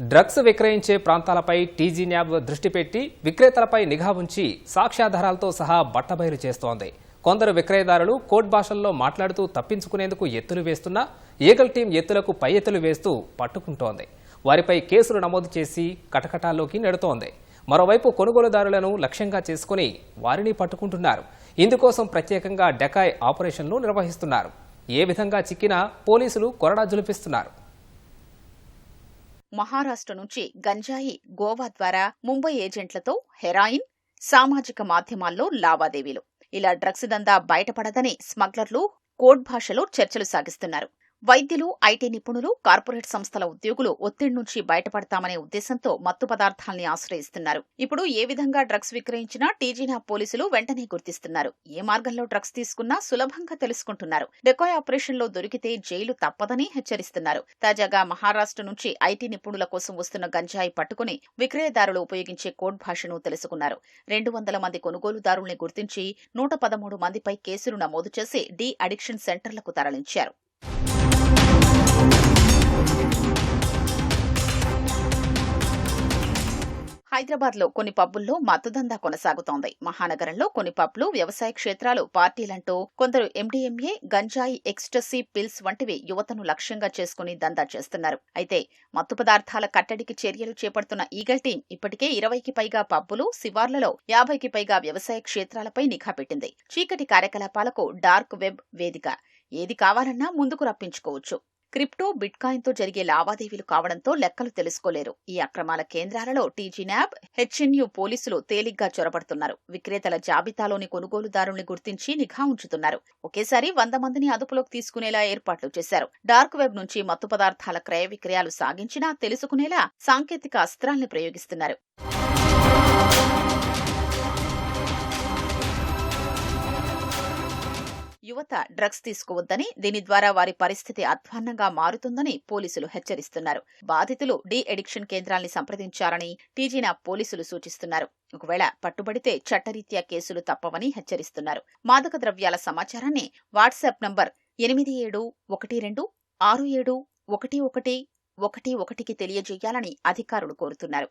Drugs విక్రయించే ప్రాంతాలపై TG NAB దృష్టి పెట్టి విక్రేతలపై నిఘా ఉంచి సాక్ష్యాధారాలతో సహా బట్టబయలు చేస్తోంది. కొందరు విక్రయదారులు కోడ్ భాషల్లో మాట్లాడుతూ తప్పించుకునేందుకు ఎత్తులు వేస్తున్నా ఈగల్ టీం ఎత్తులకు పై ఎత్తులు వేస్తూ పట్టుకుంటోంది. వారిపై కేసులు నమోదు చేసి కటకటాల్లోకి నెడుతోంది. మరోవైపు కొనుగోలుదారులను లక్ష్యంగా చేసుకుని వారిని పట్టుకుంటున్నారు. ఇందుకోసం ప్రత్యేకంగా డెకాయ్ ఆపరేషన్లు నిర్వహిస్తున్నారు. ఏ విధంగా చిక్కినా పోలీసులు కొరడా జులిపిస్తున్నారు. మహారాష్ట్ర నుంచి గంజాయి గోవా ద్వారా ముంబై ఏజెంట్లతో హెరాయిన్ సామాజిక మాధ్యమాల్లో లావాదేవీలు. ఇలా డ్రగ్స్ దందా బయటపడదని స్మగ్లర్లు కోడ్ భాషలో చర్చలు సాగిస్తున్నారు. వైద్యులు ఐటీ నిపుణులు కార్పొరేట్ సంస్థల ఉద్యోగులు ఒత్తిడి నుంచి బయటపడతామనే ఉద్దేశంతో మత్తు పదార్థాల్ని ఆశ్రయిస్తున్నారు. ఇప్పుడు ఏ విధంగా డ్రగ్స్ విక్రయించినా టీజీనా పోలీసులు వెంటనే గుర్తిస్తున్నారు. ఏ మార్గంలో డ్రగ్స్ తీసుకున్నా సులభంగా తెలుసుకుంటున్నారు. డెకాయ్ ఆపరేషన్లో దొరికితే జైలు తప్పదని హెచ్చరిస్తున్నారు. తాజాగా మహారాష్ట్ర నుంచి ఐటీ నిపుణుల కోసం వస్తున్న గంజాయి పట్టుకుని విక్రయదారులు ఉపయోగించే కోడ్ భాషను తెలుసుకున్నారు. రెండు వందల మంది కొనుగోలుదారుల్ని గుర్తించి నూట పదమూడు మందిపై కేసులు నమోదు చేసి డి అడిక్షన్ సెంటర్లకు తరలించారు. హైదరాబాద్లో కొన్ని పబ్బుల్లో మత్తుదందా కొనసాగుతోంది. మహానగరంలో కొన్ని పబ్లు వ్యవసాయ క్షేత్రాలు పార్టీలంటూ కొందరు ఎండీఎంఏ గంజాయి ఎక్స్టసీ పిల్స్ వంటివి యువతను లక్ష్యంగా చేసుకుని దందా చేస్తున్నారు. అయితే మత్తు పదార్థాల కట్టడికి చర్యలు చేపడుతున్న ఈగల్ టీం ఇప్పటికే ఇరవైకి పైగా పబ్బులు శివార్లలో యాభైకి పైగా వ్యవసాయ క్షేత్రాలపై నిఘా పెట్టింది. చీకటి కార్యకలాపాలకు డార్క్ వెబ్ వేదిక. ఏది కావాలన్నా ముందుకు రప్పించుకోవచ్చు. క్రిప్టో బిట్కాయిన్తో జరిగే లావాదేవీలు కావడంతో లెక్కలు తెలుసుకోలేరు. ఈ అక్రమాల కేంద్రాలలో టీజీ న్యాబ్ హెచ్ఎన్యూ పోలీసులు తేలిగ్గా చొరబడుతున్నారు. విక్రేతల జాబితాలోని కొనుగోలుదారుల్ని గుర్తించి నిఘా ఉంచుతున్నారు. ఒకేసారి వంద మందిని అదుపులోకి తీసుకునేలా ఏర్పాట్లు చేశారు. డార్క్ వెబ్ నుంచి మత్తు పదార్థాల క్రయ విక్రయాలు సాగించినా తెలుసుకునేలా సాంకేతిక అస్త్రాల్ని ప్రయోగిస్తున్నారు. యువత డ్రగ్స్ తీసుకోవద్దని దీని ద్వారా వారి పరిస్థితి అధ్వాన్నంగా మారుతుందని పోలీసులు హెచ్చరిస్తున్నారు. బాధితులు డి ఎడిక్షన్ కేంద్రాల్ని సంప్రదించాలని టీజీనా పోలీసులు సూచిస్తున్నారు. ఒకవేళ పట్టుబడితే చట్టరీత్యా కేసులు తప్పవని హెచ్చరిస్తున్నారు. మాదక ద్రవ్యాల సమాచారాన్ని వాట్సాప్ నంబర్ ఎనిమిది ఏడు ఒకటి రెండు ఆరు ఏడు ఒకటి ఒకటి ఒకటి ఒకటికి తెలియజేయాలని అధికారులు కోరుతున్నారు.